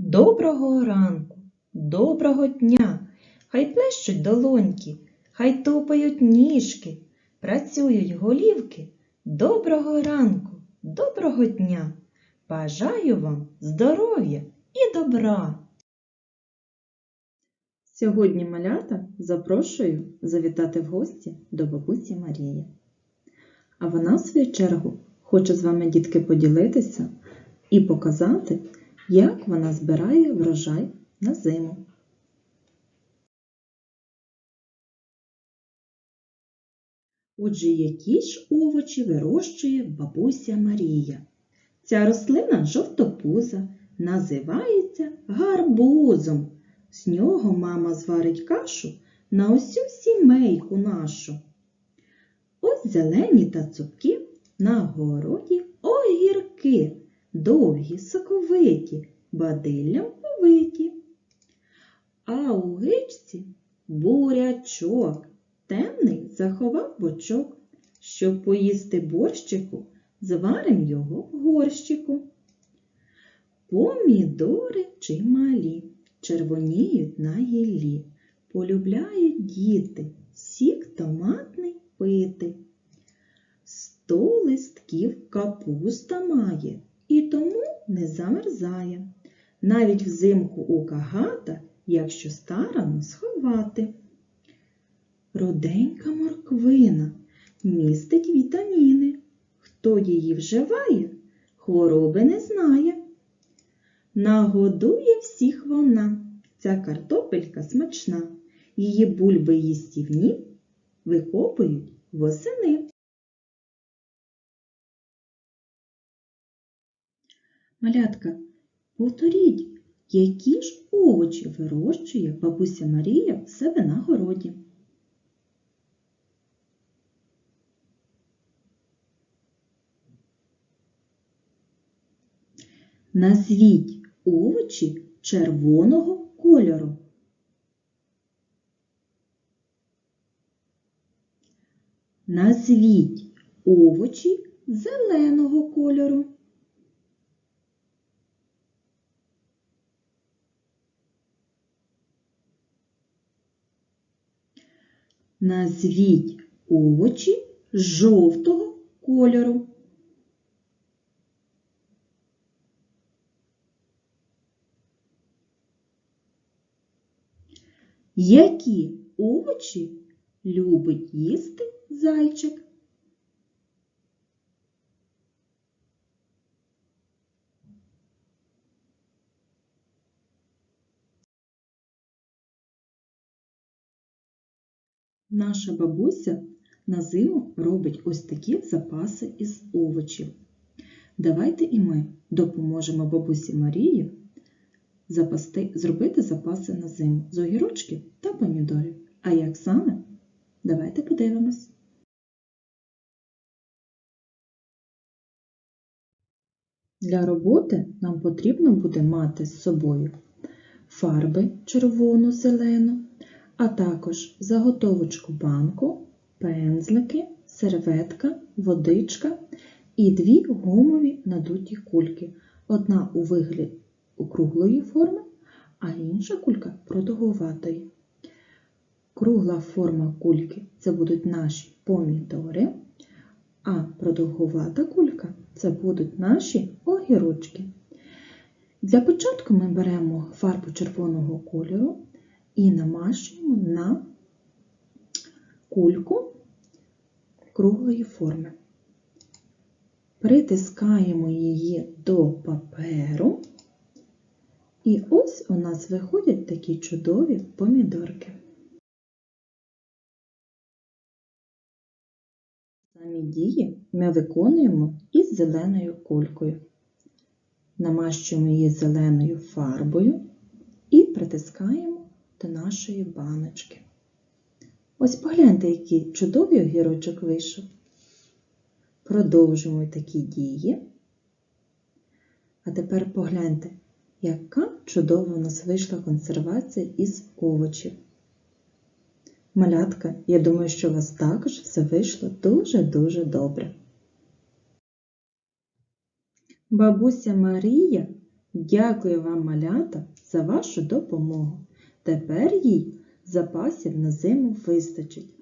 Доброго ранку, доброго дня, хай плещуть долоньки, хай тупають ніжки, працюють голівки. Доброго ранку, доброго дня. Бажаю вам здоров'я і добра. Сьогодні малята запрошую завітати в гості до бабусі Марії. А вона, в свою чергу, хоче з вами, дітки, поділитися і показати, як вона збирає врожай на зиму. Отже, які ж овочі вирощує бабуся Марія? Ця рослина жовтопуза, називається гарбузом. З нього мама зварить кашу на усю сімейку нашу. Ось зелені та цупкі на городі огірки, довгі, соковиті, бадиллям повиті. А у гичці бурячок, темний заховав бочок. Щоб поїсти борщику, зварим його в горщику. Помідори чималі, червоніють на гіллі, полюбляють діти, сік томатний пити. Сто листків капуста має не замерзає. Навіть взимку у кагата, якщо старано сховати. Руденька морквина містить вітаміни. Хто її вживає, хвороби не знає. Нагодує всіх вона, ця картопелька смачна, її бульби їстівні викопують восени. Малятка, повторіть, які ж овочі вирощує бабуся Марія в себе на городі. Назвіть овочі червоного кольору. Назвіть овочі зеленого кольору. Назвіть овочі жовтого кольору. Які овочі любить їсти зайчик? Наша бабуся на зиму робить ось такі запаси із овочів. Давайте і ми допоможемо бабусі Марії запасти, зробити запаси на зиму з огірочків та помідорів. А як саме? Давайте подивимось. Для роботи нам потрібно буде мати з собою фарби червону, зелену, а також заготовочку банку, пензлики, серветка, водичка і дві гумові надуті кульки. Одна у вигляді округлої форми, а інша кулька продовгуватої. Кругла форма кульки це будуть наші помідори, а продовгувата кулька це будуть наші огірочки. Для початку ми беремо фарбу червоного кольору і намащуємо на кульку круглої форми. Притискаємо її до паперу. І ось у нас виходять такі чудові помідорки. Самі дії ми виконуємо із зеленою кулькою. Намащуємо її зеленою фарбою і притискаємо до нашої баночки. Ось погляньте, який чудовий огірочок вийшов. Продовжуємо такі дії. А тепер погляньте, яка чудова у нас вийшла консервація із овочів. Малятка, я думаю, що у вас також все вийшло дуже-дуже добре. Бабуся Марія Дякую вам, малята, за вашу допомогу. Тепер їй запасів на зиму вистачить.